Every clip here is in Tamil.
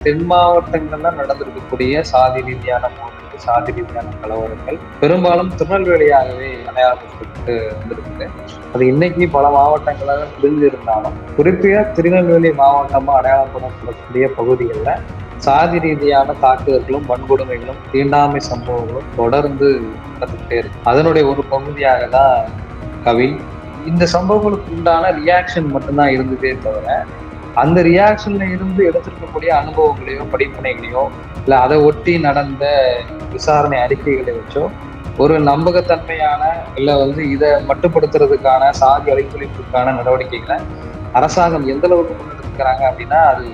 தென் மாவட்டங்கள்ல நடந்திருக்கக்கூடிய சாதி ரீதியான மோதல்கள் சாதி ரீதியான கலவரங்கள் பெரும்பாலும் திருநெல்வேலியாகவே அடையாளப்படுத்தப்பட்டு வந்திருக்குது. அது இன்னைக்கு பல மாவட்டங்களாக பிரிஞ்சு இருந்தாலும் குறிப்பிட்ட திருநெல்வேலி மாவட்டமா அடையாளப்படப்படக்கூடிய பகுதிகளில் சாதி ரீதியான தாக்குதல்களும் வன்கொடுமைகளும் தீண்டாமை சம்பவங்களும் தொடர்ந்து நடந்துகிட்டே இருக்கு. அதனுடைய ஒரு பகுதியாக தான் கவின் இந்த சம்பவங்களுக்கு உண்டான ரியாக்ஷன் மட்டும்தான் இருந்ததே தவிர அந்த ரியாக்ஷன்ல இருந்து எடுத்திருக்கக்கூடிய அனுபவங்களையோ படிப்பினைகளையோ இல்ல அதை ஒட்டி நடந்த விசாரணை அறிக்கைகளை வச்சோ ஒரு நம்பகத்தன்மையான இல்ல வந்து இதை மட்டுப்படுத்துறதுக்கான சாதி அழித்தொழிப்புக்கான நடவடிக்கைகளை அரசாங்கம் எந்த அளவுக்கு முன்னெடுக்கிறாங்க அப்படின்னா அது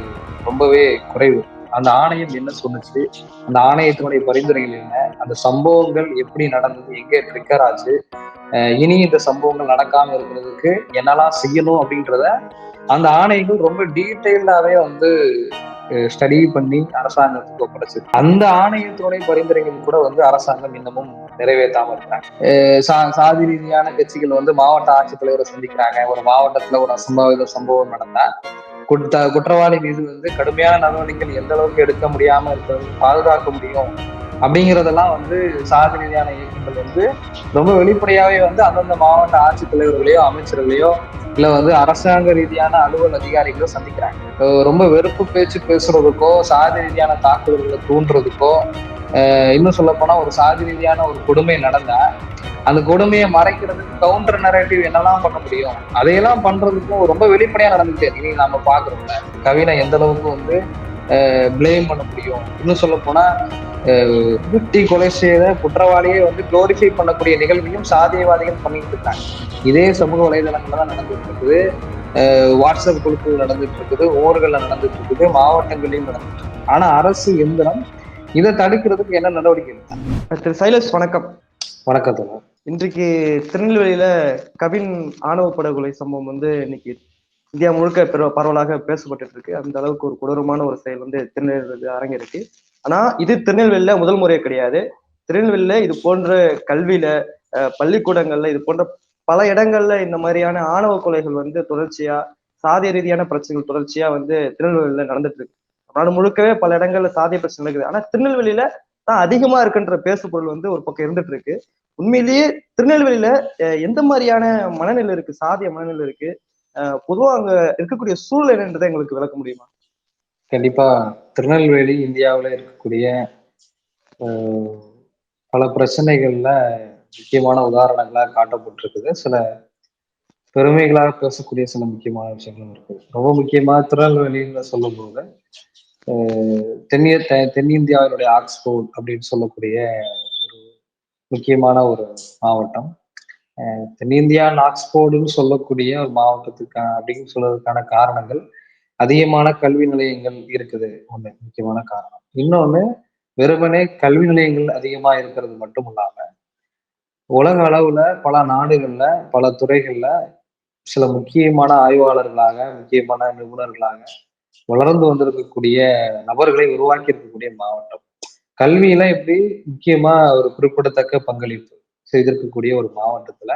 ரொம்பவே குறைவு. அந்த ஆணையம் என்ன சொன்னுச்சு? அந்த ஆணையத்தினுடைய பரிந்துரைகள் என்ன? அந்த சம்பவங்கள் எப்படி நடந்தது? எங்க ட்ரிக்கர் ஆச்சு? இனி இந்த சம்பவங்கள் நடக்காம இருக்கிறதுக்கு என்னெல்லாம் செய்யணும் அப்படின்றத அந்த ஆணைகள் ரொம்ப டீட்டெயில்டாவே வந்து ஸ்டடி பண்ணி அரசாங்கத்துக்கு ஒப்படைச்சு. அந்த ஆணையத்தினுடைய பரிந்துரைகள் கூட வந்து அரசாங்கம் இன்னமும் நிறைவேற்றாம இருக்கிறாங்க சாதி ரீதியான கட்சிகள் வந்து மாவட்ட ஆட்சித்தலைவரை சந்திக்கிறாங்க. ஒரு மாவட்டத்துல ஒரு அசம்பாவித சம்பவம் நடந்தா குற்ற குற்றவாளி மீது வந்து கடுமையான நடவடிக்கைகள் எந்த அளவுக்கு எடுக்க முடியாம இருக்கிறது பாதுகாக்க முடியும் அப்படிங்கிறதெல்லாம் வந்து சாதி ரீதியான இயக்கங்கள் வந்து ரொம்ப வெளிப்படையாவே வந்து அந்தந்த மாவட்ட ஆட்சித்தலைவர்களையோ அமைச்சர்களையோ இல்லை வந்து அரசாங்க ரீதியான அலுவல் அதிகாரிகளோ சந்திக்கிறாங்க. ரொம்ப வெறுப்பு பேச்சு பேசுறதுக்கோ சாதி ரீதியான தாக்குதல்களை தூண்டுறதுக்கோ இன்னும் சொல்ல போனா ஒரு சாதி ரீதியான ஒரு கொடுமை நடந்தா அந்த கொடுமையை மறைக்கிறதுக்கு கவுண்டர் நரேட்டிவ் என்னெல்லாம் பண்ண முடியும்? அதையெல்லாம் பண்றதுக்கும் ரொம்ப வெளிப்படையா நடந்துட்டே இருக்கு. நம்ம பாக்குறோம்ல கவினை எந்த அளவுக்கு வந்து பிளேம் பண்ண முடியும். இன்னும் சொல்ல போனா வெட்டி கொலை செய்த குற்றவாளியை வந்து குளோரிஃபை பண்ணக்கூடிய நிகழ்வையும் சாதியவாதிகள் பண்ணிட்டு இருக்காங்க. இதே சமூக வலைதளங்கள்ல தான் நடந்துட்டு இருக்குது. வாட்ஸ்அப் குழுக்கள் நடந்துட்டு இருக்குது ஊர்கள்ல நடந்துட்டு இருக்குது மாவட்டங்களையும் நடந்துட்டு இருக்கு. ஆனா அரசு எந்திரம் இதை தடுக்கிறதுக்கு என்ன நடவடிக்கை திரு சைலஸ் வணக்கம். வணக்கத்துல இன்றைக்கு திருநெல்வேலியில கவின் ஆணவ படுகொலை சம்பவம் வந்து இன்னைக்கு இந்தியா முழுக்க பரவலாக பேசப்பட்டு இருக்கு அந்த அளவுக்கு ஒரு கொடூரமான ஒரு செயல் வந்து திருநெல்வேலி அரங்கிருக்கு ஆனா இது திருநெல்வேலியில முதல் முறையே கிடையாது. திருநெல்வேலியில இது போன்ற கல்வியில பள்ளிக்கூடங்கள்ல இது போன்ற பல இடங்கள்ல இந்த மாதிரியான ஆணவ கொலைகள் வந்து தொடர்ச்சியா சாதிய ரீதியான பிரச்சனைகள் தொடர்ச்சியா வந்து திருநெல்வேலியில நடந்துட்டு இருக்கு நாடு முழுக்கவே பல இடங்கள்ல சாதிய பிரச்சனை இருக்குது ஆனா திருநெல்வேலியில தான் அதிகமா இருக்குன்ற பேசுபொருள் வந்து ஒரு பக்கம் இருந்துட்டு இருக்கு உண்மையிலேயே திருநெல்வேலியில எந்த மாதிரியான மனநிலை இருக்கு? சாதிய மனநிலை இருக்கு? பொதுவா அங்க இருக்கக்கூடிய சூழ்நிலை என்னன்றதை எங்களுக்கு விளக்க முடியுமா? கண்டிப்பா. திருநெல்வேலி இந்தியாவில் இருக்கக்கூடிய பல பிரச்சனைகள்ல முக்கியமான உதாரணங்களாக காட்டப்பட்டிருக்குது. சில பெருமைகளாக பேசக்கூடிய சில முக்கியமான விஷயங்களும் இருக்குது ரொம்ப முக்கியமா திருநெல்வேலின்னு சொல்லும்போது தென்னிய தென்னிந்தியாவினுடைய ஆக்ஸ்போர்ட் அப்படின்னு சொல்லக்கூடிய ஒரு முக்கியமான ஒரு மாவட்டம். தென்னிந்தியா ஆக்ஸ்போர்டுன்னு சொல்லக்கூடிய ஒரு மாவட்டத்துக்கான அப்படின்னு சொல்றதுக்கான காரணங்கள் அதிகமான கல்வி நிலையங்கள் இருக்குது. ஒண்ணு முக்கியமான காரணம். இன்னொன்னு வெறுமனே கல்வி நிலையங்கள் அதிகமா இருக்கிறது மட்டும் இல்லாம உலக அளவுல பல நாடுகள்ல பல துறைகள்ல சில முக்கியமான ஆய்வாளர்களாக முக்கியமான நிபுணர்களாக வளர்ந்து வந்திருக்கக்கூடிய நபர்களை உருவாக்கி இருக்கக்கூடிய மாவட்டம். கல்வியில எப்படி முக்கியமா ஒரு குறிப்பிடத்தக்க பங்களிப்பு? செய்திருக்கக்கூடிய ஒரு மாவட்டத்துல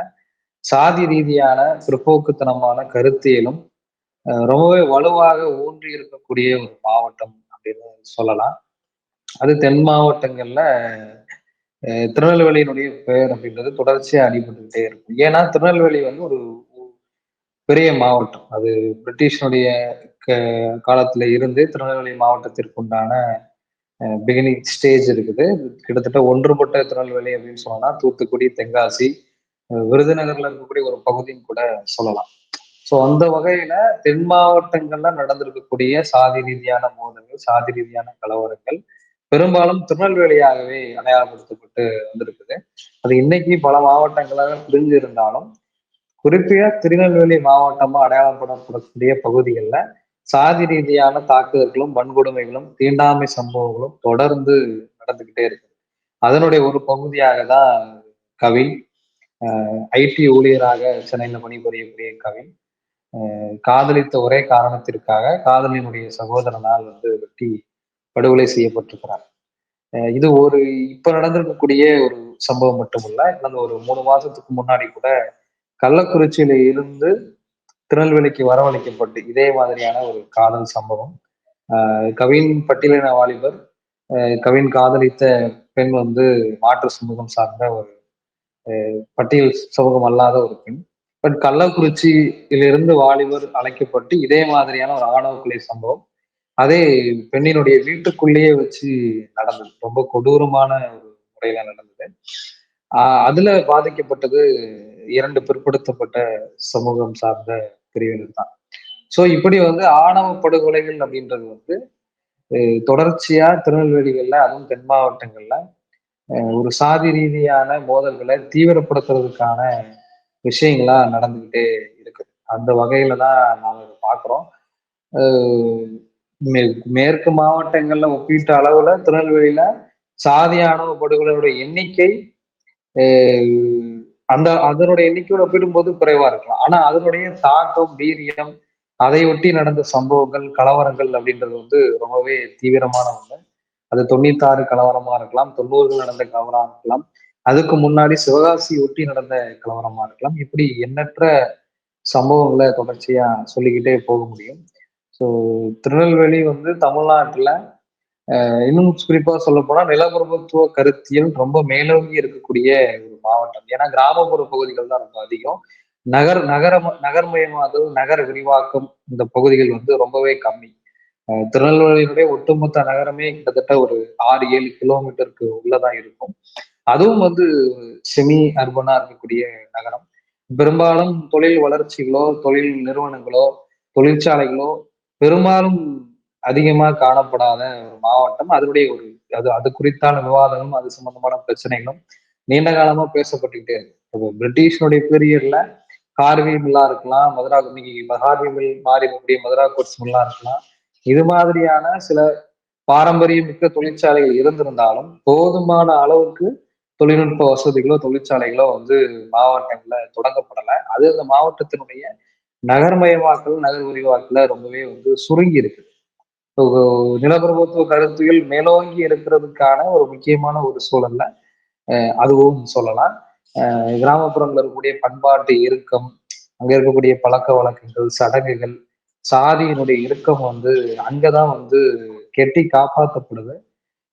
சாதி ரீதியான பிற்போக்குத்தனமான கருத்தியலும் ரொம்பவே வலுவாக ஊன்றி இருக்கக்கூடிய ஒரு மாவட்டம் அப்படின்னு சொல்லலாம். அது தென் மாவட்டங்கள்ல திருநெல்வேலியினுடைய பெயர் அப்படின்றது தொடர்ச்சியா அடிபட்டுக்கிட்டே இருக்கும். ஏன்னா திருநெல்வேலி வந்து ஒரு பெரிய மாவட்டம். அது பிரிட்டிஷனுடைய காலத்துல இருந்து திருநெல்வேலி மாவட்டத்திற்குண்டான பிகினிங் ஸ்டேஜ் இருக்குது. கிட்டத்தட்ட ஒன்றுபட்ட திருநெல்வேலி அப்படின்னு சொன்னோம்னா தூத்துக்குடி தென்காசி விருதுநகர்ல இருக்கக்கூடிய ஒரு பகுதின்னு கூட சொல்லலாம். ஸோ அந்த வகையில தென் மாவட்டங்கள்ல நடந்திருக்கக்கூடிய சாதி ரீதியான மோதல்கள் சாதி ரீதியான கலவரங்கள் பெரும்பாலும் திருநெல்வேலியாகவே அடையாளப்படுத்தப்பட்டு வந்திருக்குது. அது இன்னைக்கு பல மாவட்டங்களாக பிரிஞ்சு இருந்தாலும் குறிப்பிட்ட திருநெல்வேலி மாவட்டமா அடையாளப்படப்படக்கூடிய பகுதிகளில் சாதி ரீதியான தாக்குதல்களும் வன்கொடுமைகளும் தீண்டாமை சம்பவங்களும் தொடர்ந்து நடந்துகிட்டே இருக்கு. அதனுடைய ஒரு பகுதியாக தான் கவின் ஐடி ஊழியராக சென்னையில் பணிபுரியக்கூடிய கவின் காதலித்த ஒரே காரணத்திற்காக காதலினுடைய சகோதரனால் வந்து வெட்டி படுகொலை செய்யப்பட்டிருக்கிறார். இது ஒரு இப்ப நடந்திருக்கக்கூடிய ஒரு சம்பவம் மட்டுமல்ல கடந்த ஒரு மூணு மாசத்துக்கு முன்னாடி கூட கள்ளக்குறிச்சியில இருந்து திருநெல்வேலிக்கு வரவழைக்கப்பட்டு இதே மாதிரியான ஒரு காதல் சம்பவம். கவின் பட்டியலின வாலிபர் கவின் காதலித்த பெண் வந்து மாற்று சமூகம் சார்ந்த ஒரு பட்டியல் சமூகம் அல்லாத ஒரு பெண். பட் கள்ளக்குறிச்சியிலிருந்து வாலிபர் அழைக்கப்பட்டு இதே மாதிரியான ஒரு ஆணவ கொலை சம்பவம். அதே பெண்ணினுடைய வீட்டுக்குள்ளேயே வச்சு நடந்தது. ரொம்ப கொடூரமான ஒரு முறையில நடந்தது. ஆஹ் அதுல பாதிக்கப்பட்டது இரண்டு பிற்படுத்தப்பட்ட சமூகம் சார்ந்த பிரிவினர் தான். ஸோ இப்படி வந்து ஆணவ படுகொலைகள் அப்படின்றது வந்து தொடர்ச்சியா திருநெல்வேலிகள்ல அதுவும் தென் மாவட்டங்கள்ல ஒரு சாதி ரீதியான மோதல்களை தீவிரப்படுத்துறதுக்கான விஷயங்களா நடந்துகிட்டே இருக்குது. அந்த வகையில தான் நாம இதை பார்க்குறோம். மேற்கு மாவட்டங்கள்ல ஒப்பீட்டு அளவுல திருநெல்வேலியில சாதி ஆணவ படுகொலையோட எண்ணிக்கை அந்த அதனுடைய எண்ணிக்கையோட ஒப்பிடும்போது குறைவா இருக்கலாம். ஆனா அதனுடைய தாக்கம் வீரியம் அதை ஒட்டி நடந்த சம்பவங்கள் கலவரங்கள் அப்படின்றது வந்து ரொம்பவே தீவிரமான ஒண்ணு. அது தொண்ணூத்தாறு கலவரமா இருக்கலாம் தொண்ணூறுகள் நடந்த கலவரமா இருக்கலாம். அதுக்கு முன்னாடி சிவகாசி ஒட்டி நடந்த கலவரமா இருக்கலாம். இப்படி எண்ணற்ற சம்பவங்களை தொடர்ச்சியா சொல்லிக்கிட்டே போக முடியும். ஸோ திருநெல்வேலி வந்து தமிழ்நாட்டுல இன்னும் குறிப்பா சொல்ல போனா நிலப்பிரபுத்துவ கருத்தியல் ரொம்ப மேலோங்கி இருக்கக்கூடிய மாவட்டம். ஏன்னா கிராமப்புற பகுதிகள் தான் ரொம்ப அதிகம். நகர் நகர நகர்மயமாதல் நகர விரிவாக்கம் இந்த பகுதிகள் வந்து ரொம்பவே கம்மி. திருநெல்வேலியினுடைய ஒட்டுமொத்த நகரமே கிட்டத்தட்ட ஒரு ஆறு ஏழு கிலோமீட்டருக்கு உள்ளதான் இருக்கும். அதுவும் வந்து செமி அர்பனா இருக்கக்கூடிய நகரம். பெரும்பாலும் தொழில் வளர்ச்சிகளோ தொழில் நிறுவனங்களோ தொழிற்சாலைகளோ பெரும்பாலும் அதிகமாக காணப்படாத ஒரு மாவட்டம். அதனுடைய ஒரு அது அது குறித்தான விவாதங்களும் அது சம்பந்தமான பிரச்சனைகளும் நீண்ட காலமா பேசப்பட்டுக்கிட்டே இருக்கு. பிரிட்டிஷனுடைய பீரியட்ல கார்வி மில்லா இருக்கலாம் மதுரா இன்னைக்கு மில் மாறி முடிய மதுரா கோட்ஸ் மில்லா இருக்கலாம். இது மாதிரியான சில பாரம்பரிய மிக்க தொழிற்சாலைகள் இருந்திருந்தாலும் போதுமான அளவுக்கு தொழில்நுட்ப வசதிகளோ தொழிற்சாலைகளோ வந்து மாவட்டங்கள்ல தொடங்கப்படலை. அது அந்த மாவட்டத்தினுடைய நகர்மயமாக்கல் நகர் விரிவாக்கல ரொம்பவே வந்து சுருங்கி இருக்குது நிலப்பிரபுத்துவ கருத்துகள் மேலோங்கி இருக்கிறதுக்கான ஒரு முக்கியமான ஒரு சூழல்ல அதுவும் சொல்லலாம். கிராமப்புறங்கள் இருக்கக்கூடிய பண்பாட்டு இறுக்கம் அங்க இருக்கக்கூடிய பழக்க வழக்கங்கள் சடங்குகள் சாதியினுடைய இறுக்கம் வந்து அங்கதான் வந்து கெட்டி காப்பாற்றப்படுது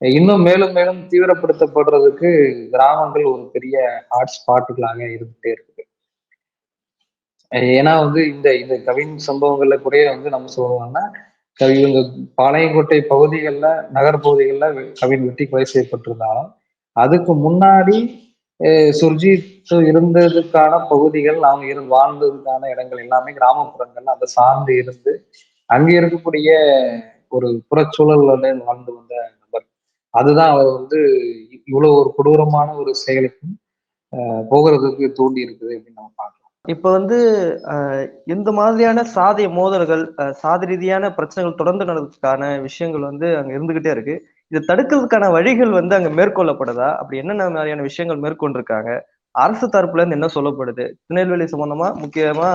இன்னும் மேலும் மேலும் தீவிரப்படுத்தப்படுறதுக்கு கிராமங்கள் ஒரு பெரிய ஹாட்ஸ்பாட்டுகளாக இருந்துட்டே இருக்குது. ஏன்னா வந்து இந்த இந்த கவின் சம்பவங்கள்ல கூட வந்து நம்ம சொல்லுவோம்னா இவங்க பாளையங்கோட்டை பகுதிகளில் நகர்பகுதிகளில் கவின் வெட்டி கொலை செய்யப்பட்டிருந்தாலும் அதுக்கு முன்னாடி சுர்ஜித் இருந்ததுக்கான பகுதிகள் அவங்க இருந்து வாழ்ந்ததுக்கான இடங்கள் எல்லாமே கிராமப்புறங்கள் அதை சார்ந்து இருந்து அங்க இருக்கக்கூடிய ஒரு புறச்சூழல் வாழ்ந்து வந்த நபர். அதுதான் அவர் வந்து இவ்வளவு ஒரு கொடூரமான ஒரு செயலுக்கும் போகிறதுக்கு தூண்டி இருக்குது அப்படின்னு நம்ம பார்க்கலாம். இப்ப வந்து இந்த மாதிரியான சாதிய மோதல்கள் சாதி ரீதியான பிரச்சனைகள் தொடர்ந்து நடந்ததுக்கான விஷயங்கள் வந்து அங்க இருந்துகிட்டே இருக்கு. இதை தடுக்கிறதுக்கான வழிகள் வந்து அங்க மேற்கொள்ளப்படுதா? அப்படி என்னென்ன மாதிரியான விஷயங்கள் மேற்கொண்டிருக்காங்க? அரசு தரப்புல இருந்து என்ன சொல்லப்படுது? திருநெல்வேலி சம்பந்தமா முக்கியமா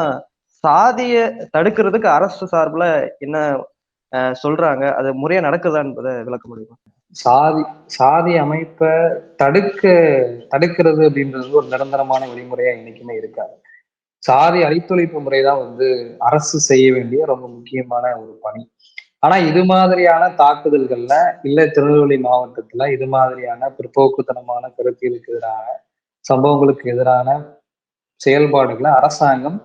சாதிய தடுக்கிறதுக்கு அரசு சார்பில் என்ன சொல்றாங்க? அது முறையா நடக்குதா என்பதை விளக்க முடியுமா? சாதி சாதி அமைப்பை தடுக்க தடுக்கிறது அப்படின்றது ஒரு நிரந்தரமான வழிமுறையா இன்னைக்குமே இருக்காது. சாதி அழித்தொழிப்பு முறைதான் வந்து அரசு செய்ய வேண்டிய ரொம்ப முக்கியமான ஒரு பணி. ஆனா இது மாதிரியான தாக்குதல்கள்ல இல்ல திருநெல்வேலி மாவட்டத்துல இது மாதிரியான பிற்போக்குத்தனமான கருத்தியலுக்கு எதிரான சம்பவங்களுக்கு எதிரான செயல்பாடுகளை அரசாங்கம்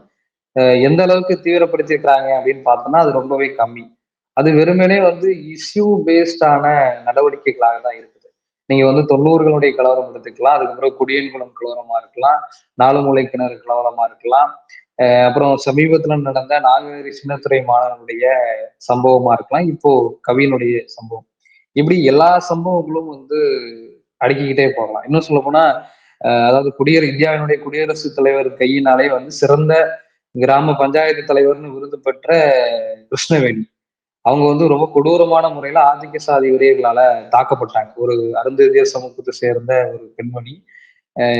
எந்த அளவுக்கு தீவிரப்படுத்தியிருக்கிறாங்க அப்படின்னு பார்த்தோம்னா அது ரொம்பவே கம்மி. அது வெறுமனே வந்து இஷ்யூ பேஸ்டான நடவடிக்கைகளாக தான் இருக்குது. நீங்க வந்து தொண்ணூறுகளுடைய கலவரம் எடுத்துக்கலாம் அதுக்கப்புறம் குடியன்குளம் கலவரமா இருக்கலாம் நாலு மூளை கிணறு கலவரமா இருக்கலாம் அப்புறம் சமீபத்துல நடந்த நாகரி சின்னத்துறை மாணவனுடைய சம்பவமா இருக்கலாம். இப்போ கவியினுடைய சம்பவம். இப்படி எல்லா சம்பவங்களும் வந்து அடுக்கிக்கிட்டே போகலாம். இன்னும் சொல்ல போனா அதாவது குடியரசு இந்தியாவினுடைய குடியரசுத் தலைவர் கையினாலே வந்து சிறந்த கிராம பஞ்சாயத்து தலைவர்னு விருது பெற்ற கிருஷ்ணவேணி. அவங்க வந்து ரொம்ப கொடூரமான முறையில ஆதிக்க சாதி விரைவுகளால தாக்கப்பட்டாங்க. ஒரு அருந்ததிய சமூகத்தை சேர்ந்த ஒரு பெண்மணி.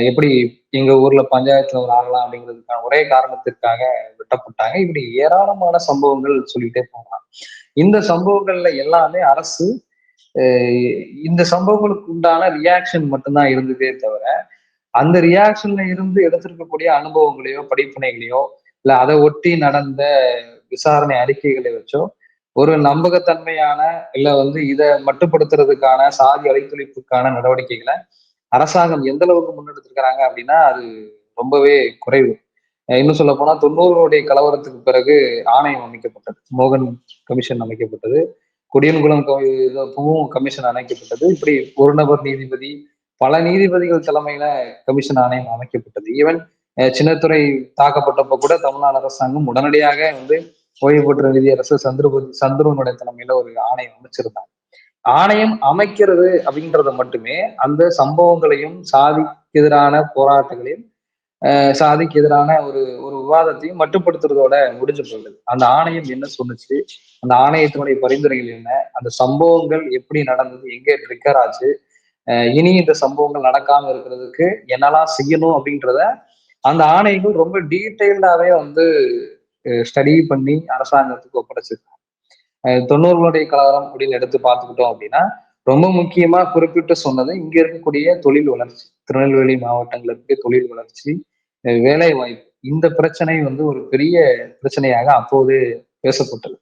எப்படி எங்க ஊர்ல பஞ்சாயத்துல ஒரு ஆகலாம் அப்படிங்கிறதுக்கான ஒரே காரணத்திற்காக விட்டப்பட்டாங்க. இப்படி ஏராளமான சம்பவங்கள் சொல்லிட்டே போகலாம். இந்த சம்பவங்கள்ல எல்லாமே அரசு இந்த சம்பவங்களுக்கு உண்டான ரியாக்ஷன் மட்டும்தான் இருந்ததே தவிர அந்த ரியாக்ஷன்ல இருந்து எடுத்திருக்கக்கூடிய அனுபவங்களையோ படிப்பினைகளையோ இல்ல அதை ஒட்டி நடந்த விசாரணை அறிக்கைகளை வச்சோ ஒரு நம்பகத்தன்மையான இல்ல வந்து இதை மட்டுப்படுத்துறதுக்கான சாதி அழைத்தொழிப்புக்கான நடவடிக்கைகளை அரசாங்கம் எந்த அளவுக்கு முன்னெடுத்திருக்கிறாங்க அப்படின்னா அது ரொம்பவே குறைவு. இன்னும் சொல்ல போனா தொண்ணூறுடைய கலவரத்துக்கு பிறகு ஆணையம் அமைக்கப்பட்டது. மோகன் கமிஷன் அமைக்கப்பட்டது. குடியன்குளம் கமிஷன் அமைக்கப்பட்டது இப்படி ஒரு நபர் நீதிபதி பல நீதிபதிகள் தலைமையில கமிஷன் ஆணையம் அமைக்கப்பட்டது. ஈவன் சின்னத்துறை தாக்கப்பட்டப்ப கூட தமிழ்நாடு அரசாங்கம் உடனடியாக வந்து ஓய்வு பெற்ற நிதியரசு சந்திரபதி சந்துருவனுடைய தலைமையில ஒரு ஆணையம் அமைச்சிருந்தாங்க. ஆணையம் அமைக்கிறது அப்படின்றத மட்டுமே அந்த சம்பவங்களையும் சாதிக்கு எதிரான போராட்டங்களையும் சாதிக்கு எதிரான ஒரு ஒரு விவாதத்தையும் மட்டுப்படுத்துறதோட முடிஞ்சு போகுது. அந்த ஆணையம் என்ன சொன்னுச்சு? அந்த ஆணையத்தினுடைய பரிந்துரைகள் என்ன? அந்த சம்பவங்கள் எப்படி நடந்தது? எங்க ட்ரிக்கர் ஆச்சு? இனி இந்த சம்பவங்கள் நடக்காம இருக்கிறதுக்கு என்னெல்லாம் செய்யணும் அப்படின்றத அந்த ஆணையங்கள் ரொம்ப டீட்டெயில்டாவே வந்து ஸ்டடி பண்ணி அரசாங்கத்துக்கு ஒப்படைச்சிருக்காங்க. தொண்ணூறுகளுடைய கலவரம் அப்படின்னு எடுத்து பார்த்துக்கிட்டோம் அப்படின்னா ரொம்ப முக்கியமா குறிப்பிட்டு சொன்னது இங்க இருக்கக்கூடிய தொழில் வளர்ச்சி திருநெல்வேலி மாவட்டங்களுக்கு தொழில் வளர்ச்சி வேலை வாய்ப்பு இந்த பிரச்சனை வந்து ஒரு பெரிய பிரச்சனையாக அப்போது பேசப்பட்டது.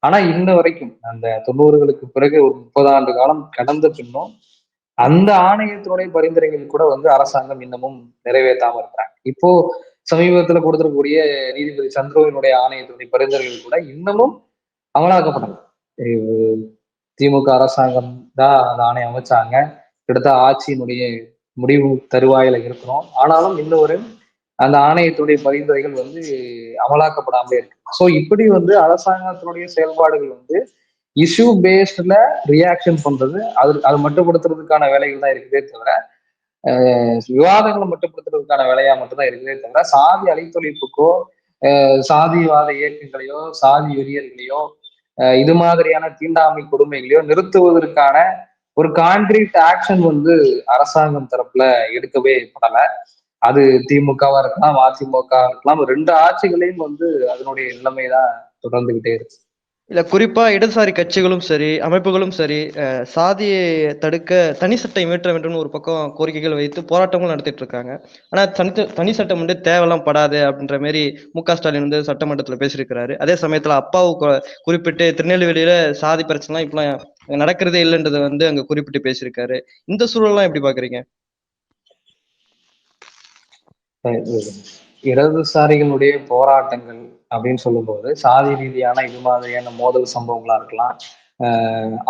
ஆனா இன்ன வரைக்கும் அந்த தொண்ணூறுகளுக்கு பிறகு ஒரு முப்பது ஆண்டு காலம் கடந்த பின்னும் அந்த ஆணையத்தினுடைய பரிந்துரைகள் கூட வந்து அரசாங்கம் இன்னமும் நிறைவேற்றாம இருக்கிறாங்க. இப்போ சமீபத்துல கொடுத்திருக்கக்கூடிய நீதிபதி சந்திரோவினுடைய ஆணையத்தினுடைய பரிந்துரைகள் கூட இன்னமும் அமலாக்கப்படல திமுக அரசாங்கம் தான் அந்த ஆணையம் அமைச்சாங்க கிட்டத்தட்ட ஆட்சியினுடைய முடிவு தருவாயில இருக்கிறோம். ஆனாலும் இன்னொரு அந்த ஆணையத்துடைய பரிந்துரைகள் வந்து அமலாக்கப்படாமலே இருக்கு. ஸோ இப்படி வந்து அரசாங்கத்தினுடைய செயல்பாடுகள் வந்து இஷ்யூ பேஸ்ட்ல ரியாக்ஷன் பண்றது அது அது மட்டுப்படுத்துறதுக்கான வேலைகள் தான் இருக்குதே தவிர விவாதங்களை மட்டுப்படுத்துறதுக்கான வேலையா மட்டும்தான் இருக்குதே தவிர சாதி அழித்தொழிப்புக்கோ சாதிவாத இயக்கங்களையோ சாதி வெறியர்களையோ இது மாதிரியான தீண்டாமை கொடுமைகளையோ நிறுத்துவதற்கான ஒரு கான்கிரீட் ஆக்ஷன் வந்து அரசாங்கம் தரப்புல எடுக்கவே படல. அது திமுகவா இருக்கலாம் அதிமுக இருக்கலாம். ரெண்டு ஆட்சிகளையும் வந்து அதனுடைய நிலைமைதான் தொடர்ந்துகிட்டே இருக்கு. இல்ல குறிப்பா இடதுசாரி கட்சிகளும் சரி அமைப்புகளும் சரி சாதியை தடுக்க தனி சட்டம் இயற்ற வேண்டும் ஒரு பக்கம் கோரிக்கைகள் வைத்து போராட்டங்களும் நடத்திட்டு இருக்காங்க. ஆனா தனி தனி சட்டம் வந்து தேவையெல்லாம் படாது அப்படின்ற மாதிரி மு க ஸ்டாலின் வந்து சட்டமன்றத்துல பேசியிருக்கிறாரு. அதே சமயத்துல அப்பாவு குறிப்பிட்டு திருநெல்வேலியில சாதி பிரச்சனை இப்பெல்லாம் நடக்கிறதே இல்லைன்றதை வந்து அங்க குறிப்பிட்டு பேசியிருக்காரு. இந்த சூழல்லாம் எப்படி பாக்குறீங்க? இடதுசாரிகளுடைய போராட்டங்கள் அப்படின்னு சொல்லும்போது சாதி ரீதியான இது மாதிரியான மோதல் சம்பவங்களா இருக்கலாம்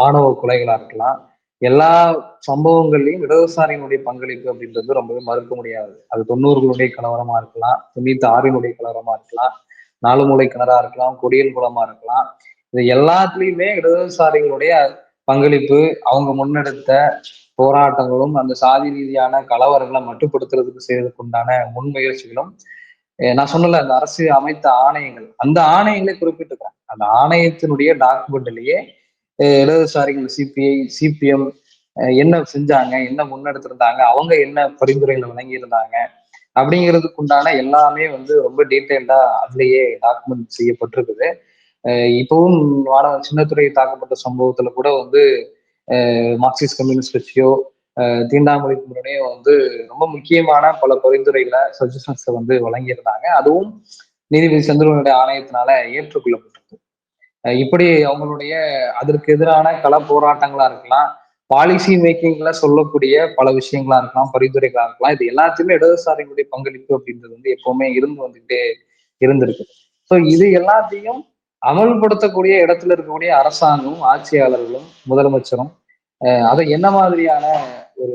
ஆணவ கொலைகளா இருக்கலாம் எல்லா சம்பவங்கள்லையும் இடதுசாரியினுடைய பங்களிப்பு அப்படின்றது ரொம்பவே மறுக்க முடியாது. அது தொண்ணூறுகளுடைய கலவரமா இருக்கலாம் தொண்ணூத்தி ஆறினுடைய கலவரமா இருக்கலாம் நாலு மூளை கிணறா இருக்கலாம் கொடியல் குளமா இருக்கலாம். இது எல்லாத்துலயுமே இடதுசாரிகளுடைய பங்களிப்பு அவங்க முன்னெடுத்த போராட்டங்களும் அந்த சாதி ரீதியான கலவரங்களை மட்டுப்படுத்துறதுக்கு செய்வதற்குண்டான முன்முயற்சிகளும் நான் சொன்னல அந்த அரசு அமைத்த ஆணையங்கள். அந்த ஆணையங்களை குறிப்பிட்டிருக்காங்க அந்த ஆணையத்தினுடைய டாக்குமெண்ட்லயே இடதுசாரிகள் சிபிஐ சிபிஎம் என்ன செஞ்சாங்க என்ன முன்னெடுத்திருந்தாங்க அவங்க என்ன பரிந்துரைகளை வழங்கி இருந்தாங்க அப்படிங்கிறதுக்கு உண்டான எல்லாமே வந்து ரொம்ப டீட்டெயில்டா அதுலயே டாக்குமெண்ட் செய்யப்பட்டிருக்குது. இப்பவும் மாணவன் சின்னத்துறை தாக்கப்பட்ட சம்பவத்துல கூட வந்து மார்க்சிஸ்ட் கம்யூனிஸ்ட் கட்சியோ தீண்டாமொழி முன்னே வந்து ரொம்ப முக்கியமான பல பரிந்துரைகளை சஜஷன்ஸை வந்து வழங்கியிருந்தாங்க. அதுவும் நீதிபதி சந்திரனுடைய ஆணையத்தினால ஏற்றுக்கொள்ளப்பட்டிருக்கு இப்படி அவங்களுடைய அதற்கு எதிரான கள போராட்டங்களா இருக்கலாம் பாலிசி மேக்கிங்ல சொல்லக்கூடிய பல விஷயங்களா இருக்கலாம் பரிந்துரைகளா இருக்கலாம் இது எல்லாத்தையுமே இடதுசாரிகளுடைய பங்களிப்பு அப்படின்றது வந்து எப்பவுமே இருந்து வந்துகிட்டே இருந்திருக்கு. ஸோ இது எல்லாத்தையும் அமல்படுத்தக்கூடிய இடத்துல இருக்கக்கூடிய அரசாங்கமும் ஆட்சியாளர்களும் முதலமைச்சரும் அதை என்ன மாதிரியான ஒரு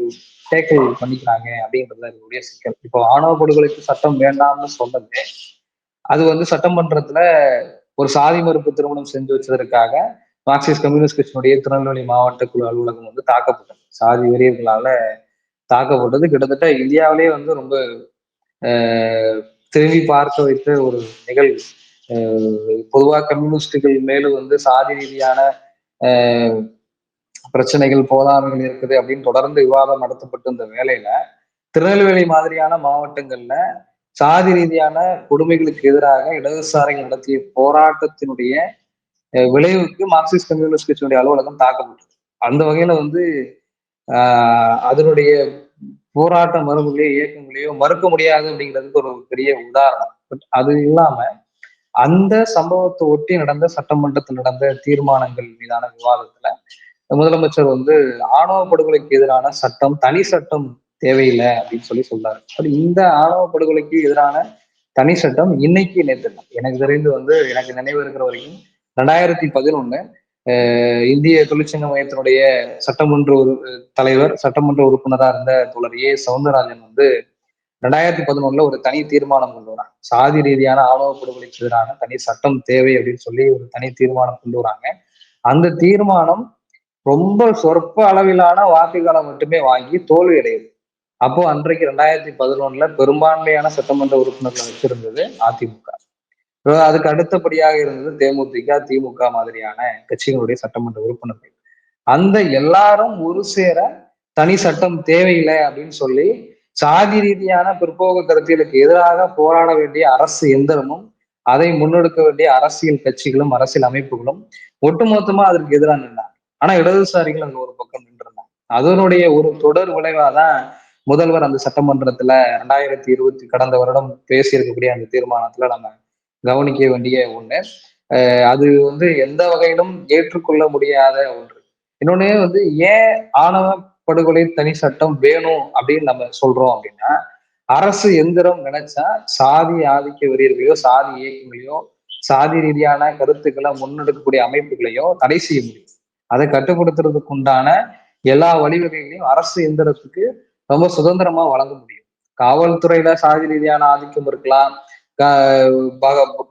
டேக்கிள் பண்ணிக்கிறாங்க அப்படின்றதுல இருக்கக்கூடிய சிக்கல். இப்போ ஆணவ படுகொலைக்கு சட்டம் வேண்டாம்னு சொன்னது அது வந்து சட்டம் பண்றதுல ஒரு சாதி மறுப்பு திருமணம் செஞ்சு வச்சதற்காக மார்க்சிஸ்ட் கம்யூனிஸ்ட் கட்சியினுடைய திருநெல்வேலி மாவட்ட குழு அலுவலகம் வந்து தாக்கப்பட்டது. சாதி வெறியர்களால தாக்கப்பட்டது. கிட்டத்தட்ட இந்தியாவிலேயே வந்து ரொம்ப திரும்பி பார்க்க வைத்த ஒரு நிகழ்வு. பொதுவாக கம்யூனிஸ்டுகள் மேலும் வந்து சாதி ரீதியான பிரச்சனைகள் போதாமைகள் இருக்குது அப்படின்னு தொடர்ந்து விவாதம் நடத்தப்பட்டு இந்த வேலையில திருநெல்வேலி மாதிரியான மாவட்டங்கள்ல சாதி ரீதியான கொடுமைகளுக்கு எதிராக இடதுசாரிகள் நடத்திய போராட்டத்தினுடைய விளைவுக்கு மார்க்சிஸ்ட் கம்யூனிஸ்ட் கட்சியினுடைய அலுவலகம் தாக்கப்பட்டது. அந்த வகையில வந்து ஆஹ் அதனுடைய போராட்ட மரபுகளையோ இயக்கங்களையோ மறுக்க முடியாது அப்படிங்கிறதுக்கு ஒரு பெரிய உதாரணம். அது இல்லாம அந்த சம்பவத்தை ஒட்டி நடந்த சட்டமன்றத்தில் நடந்த தீர்மானங்கள் மீதான விவாதத்துல முதலமைச்சர் வந்து ஆணவ படுகொலைக்கு எதிரான சட்டம் தனி சட்டம் தேவையில்லை அப்படின்னு சொல்லி சொல்றாரு. அப்படி இந்த ஆணவ படுகொலைக்கு எதிரான தனி சட்டம் இன்னைக்கு நேற்று எனக்கு தெரிந்து வந்து எனக்கு நினைவு இருக்கிற வரைக்கும் ரெண்டாயிரத்தி பதினொன்னு இந்திய தொழிற்சங்க மையத்தினுடைய சட்டமன்ற ஒரு தலைவர் சட்டமன்ற உறுப்பினராக இருந்த தோழர் ஏ. சவுந்தரராஜன் வந்து ரெண்டாயிரத்தி பதினொன்னுல ஒரு தனி தீர்மானம் கொண்டு வராங்க. சாதி ரீதியான ஆணவ படுகொலைக்கு எதிரான தனி சட்டம் தேவை அப்படின்னு சொல்லி ஒரு தனி தீர்மானம் கொண்டு வராங்க. அந்த தீர்மானம் ரொம்ப சொற்ப அளவிலான வாக்குகளை மட்டுமே வாங்கி தோல்வி அடையுது. அப்போ அன்றைக்கு ரெண்டாயிரத்தி பதினொன்னுல பெரும்பான்மையான சட்டமன்ற உறுப்பினர்கள் வச்சிருந்தது அதிமுக. அதுக்கு அடுத்தபடியாக இருந்தது தேமுதிக திமுக மாதிரியான கட்சிகளுடைய சட்டமன்ற உறுப்பினர்கள். அந்த எல்லாரும் ஒரு சேர தனி சட்டம் தேவையில்லை அப்படின்னு சொல்லி சாதி ரீதியான பிற்போக்கு கருத்தியலுக்கு எதிராக போராட வேண்டிய அரசு எந்திரமும் அதை முன்னெடுக்க வேண்டிய அரசியல் கட்சிகளும் அரசியல் அமைப்புகளும் ஒட்டுமொத்தமா அதற்கு எதிராக நின்றாங்க ஆனா இடதுசாரிகள் அங்க ஒரு பக்கம் நின்றுருந்தாங்க. அதனுடைய ஒரு தொடர் விளைவாதான் முதல்வர் அந்த சட்டமன்றத்துல ரெண்டாயிரத்தி இருபத்தி கடந்த வருடம் பேசியிருக்கக்கூடிய அந்த தீர்மானத்துல நம்ம கவனிக்க வேண்டிய ஒண்ணு. அது வந்து எந்த வகையிலும் ஏற்றுக்கொள்ள முடியாத ஒன்று. இன்னொன்னு வந்து ஏன் ஆணவ படுகொலை தனி சட்டம் வேணும் அப்படின்னு நம்ம சொல்றோம் அப்படின்னா அரசு எந்திரம் நினைச்சா சாதி ஆதிக்க வெறியர்களையோ சாதி இயக்கங்களையோ சாதி ரீதியான கருத்துக்களை முன்னெடுக்கக்கூடிய அமைப்புகளையோ தடை செய்ய முடியும். அதை கட்டுப்படுத்துறதுக்கு உண்டான எல்லா வழிவகைகளையும் அரசு எந்திரத்துக்கு ரொம்ப சுதந்திரமா வழங்க முடியும். காவல்துறையில சாதி ரீதியான ஆதிக்கம் இருக்கலாம்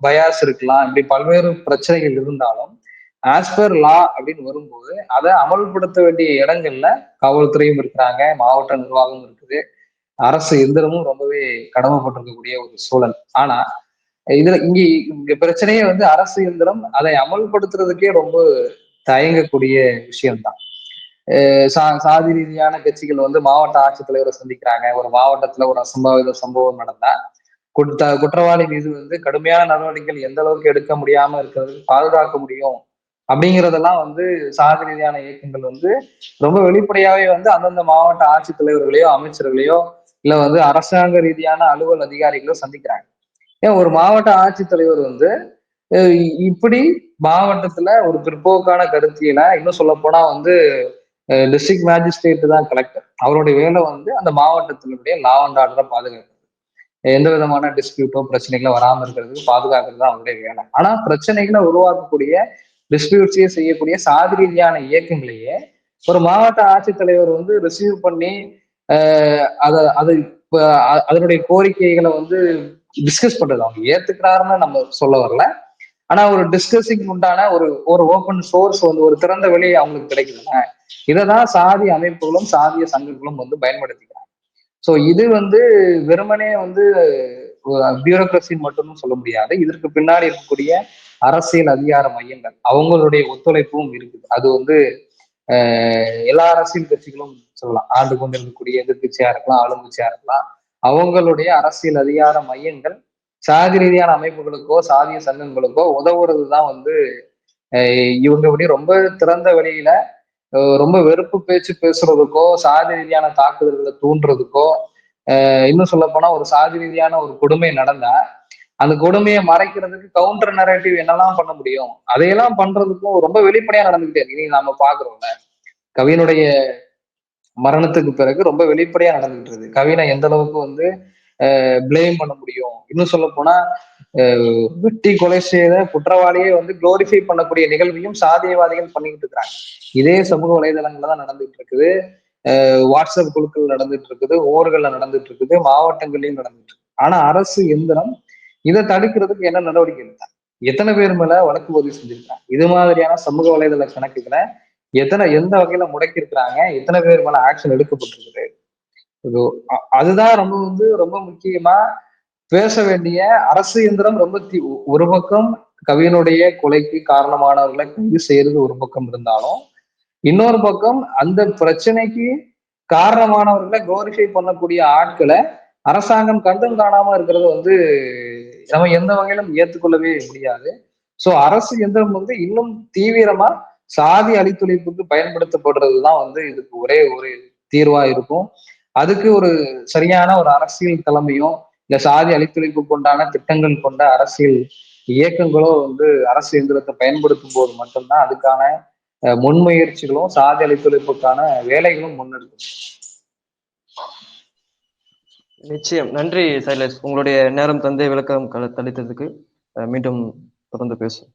பயாஸ் இருக்கலாம் இப்படி பல்வேறு பிரச்சனைகள் இருந்தாலும் ஆஸ் பர் லா அப்படின்னு வரும்போது அதை அமல்படுத்த வேண்டிய இடங்கள்ல காவல்துறையும் இருக்கிறாங்க மாவட்ட நிர்வாகமும் இருக்குது. அரசு எந்திரமும் ரொம்பவே கடமைப்பட்டிருக்கக்கூடிய ஒரு சூழல். ஆனா இதுல இங்க இங்க பிரச்சனையே வந்து அரசு எந்திரம் அதை அமல்படுத்துறதுக்கே ரொம்ப தயங்கக்கூடிய விஷயம்தான். சா சாதி ரீதியான கட்சிகள் வந்து மாவட்ட ஆட்சித்தலைவரை சந்திக்கிறாங்க. ஒரு மாவட்டத்துல ஒரு அசம்பாவித சம்பவம் நடந்தா குற்ற குற்றவாளி மீது வந்து கடுமையான நடவடிக்கைகள் எந்த அளவுக்கு எடுக்க முடியாம இருக்கிறது பாதுகாக்க முடியும் அப்படிங்கிறதெல்லாம் வந்து சாதி ரீதியான இயக்கங்கள் வந்து ரொம்ப வெளிப்படையாவே வந்து அந்தந்த மாவட்ட ஆட்சித்தலைவர்களையோ அமைச்சர்களையோ இல்ல வந்து அரசாங்க ரீதியான அலுவல் அதிகாரிகளோ சந்திக்கிறாங்க. ஏன் ஒரு மாவட்ட ஆட்சித்தலைவர் வந்து இப்படி மாவட்டத்துல ஒரு பிற்போக்கான கருத்தியில இன்னும் சொல்ல போனா வந்து டிஸ்ட்ரிக்ட் மேஜிஸ்ட்ரேட் தான் கலெக்டர் அவருடைய வேலை வந்து அந்த மாவட்டத்தினுடைய லா அண்ட் ஆர்டரை பாதுகாக்கிறது. எந்த விதமான டிஸ்பியூட்டோ பிரச்சனைகளோ வராமல் இருக்கிறதுக்கு பாதுகாக்கிறது தான் அவருடைய வேலை. ஆனா பிரச்சனைகளை உருவாக்கக்கூடிய டிஸ்பியூட்ஸையே செய்யக்கூடிய சாதி ரீதியான இயக்கங்களையே ஒரு மாவட்ட ஆட்சித்தலைவர் வந்து ரிசீவ் பண்ணி அதை அதை அதனுடைய கோரிக்கைகளை வந்து டிஸ்கஸ் பண்றது. அவங்க ஏத்துக்கிறாருன்னு நம்ம சொல்ல வரல. ஆனா ஒரு டிஸ்கஸிங் உண்டான ஒரு ஒரு ஓப்பன் சோர்ஸ் வந்து ஒரு திறந்த வெளி அவங்களுக்கு கிடைக்குதுங்க. இதை தான் சாதி அமைப்புகளும் சாதிய சங்கங்களும் வந்து பயன்படுத்திக்கிறாங்க. ஸோ இது வந்து வெறுமனே வந்து பியூரோக்ரஸின்னு மட்டும் சொல்ல முடியாது. இதற்கு பின்னாடி இருக்கக்கூடிய அரசியல் அதிகார மையங்கள் அவங்களுடைய ஒத்துழைப்பும் இருக்குது. அது வந்து எல்லா அரசியல் கட்சிகளும் சொல்லலாம். ஆண்டு கொண்டு இருக்கக்கூடிய எதிர்கட்சியா இருக்கலாம் ஆளுங்கட்சியா இருக்கலாம். அவங்களுடைய அரசியல் அதிகார மையங்கள் சாதி ரீதியான அமைப்புகளுக்கோ சாதிய சங்கங்களுக்கோ உதவுறது தான் வந்து இவங்க இப்படி ரொம்ப திறந்த வெளியில ரொம்ப வெறுப்பு பேச்சு பேசுறதுக்கோ சாதி ரீதியான தாக்குதல்களை தூண்டுறதுக்கோ இன்னும் சொல்ல போனா ஒரு சாதி ரீதியான ஒரு கொடுமை நடந்தா அந்த கொடுமையை மறைக்கிறதுக்கு கவுண்டர் நரேட்டிவ் என்னெல்லாம் பண்ண முடியும்? அதையெல்லாம் பண்றதுக்கும் ரொம்ப வெளிப்படையா நடந்துகிட்டே இருக்கு. நீங்க நாம பாக்குறோம்ல கவினுடைய மரணத்துக்கு பிறகு ரொம்ப வெளிப்படையா நடந்துகிட்டு இருக்கு. கவினை எந்த அளவுக்கு வந்து பிளேம் பண்ண முடியும். இன்னும் சொல்ல போனா வெட்டி கொலை செய்த குற்றவாளியை வந்து குளோரிஃபை பண்ணக்கூடிய நிகழ்வையும் சாதியவாதிகள் பண்ணிக்கிட்டு இருக்கிறாங்க. இதே சமூக வலைதளங்கள்ல தான் நடந்துட்டு இருக்குது. வாட்ஸ்அப் குழுக்கள் நடந்துட்டு இருக்குது ஊர்கள்ல நடந்துட்டு இருக்குது மாவட்டங்கள்லயும் நடந்துட்டு இருக்கு. ஆனா அரசு எந்திரம் இதை தடுக்கிறதுக்கு என்ன நடவடிக்கை எடுத்தாங்க? எத்தனை பேர் மேல வழக்கு பதிவு செஞ்சிருக்காங்க இது மாதிரியான சமூக வலைதள கணக்குகளை எத்தனை எந்த வகையில முடக்கி இருக்கிறாங்க எத்தனை பேர் மேல ஆக்ஷன் எடுக்கப்பட்டிருக்குது? அதுதான் ரொம்ப வந்து ரொம்ப முக்கியமா பேச வேண்டிய அரசு இயந்திரம் ரொம்ப ஒரு பக்கம் கவியனுடைய கொலைக்கு காரணமானவர்களை கைது செய்யறது ஒரு பக்கம் இருந்தாலும் இன்னொரு பக்கம் அந்த பிரச்சனைக்கு காரணமானவர்களை குளோரிஃபை பண்ணக்கூடிய ஆட்களை அரசாங்கம் கண்டும் காணாம இருக்கிறது வந்து நம்ம எந்த வகையிலும் ஏற்றுக்கொள்ளவே முடியாது. சோ அரசு எந்திரம் வந்து இன்னும் தீவிரமா சாதி அழித்துழைப்புக்கு பயன்படுத்தப்படுறதுதான் வந்து இதுக்கு ஒரே ஒரு தீர்வா இருக்கும். அதுக்கு ஒரு சரியான ஒரு அரசியல் தலைமையும் இல்ல சாதி அழித்துழைப்பு கொண்டான திட்டங்கள் கொண்ட அரசியல் இயக்கங்களோ வந்து அரசு இயந்திரத்தை பயன்படுத்தும் போது மட்டும்தான் அதுக்கான முன்முயற்சிகளும் சாதி அழித்தொழிப்புக்கான வேலைகளும் முன்னெடுக்கும். நிச்சயம். நன்றி சைலேஷ். உங்களுடைய நேரம் தந்தை விளக்கம் க- அளித்ததுக்கு அஹ் மீண்டும் தொடர்ந்து பேசுவோம்.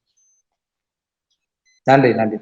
நன்றி நன்றி.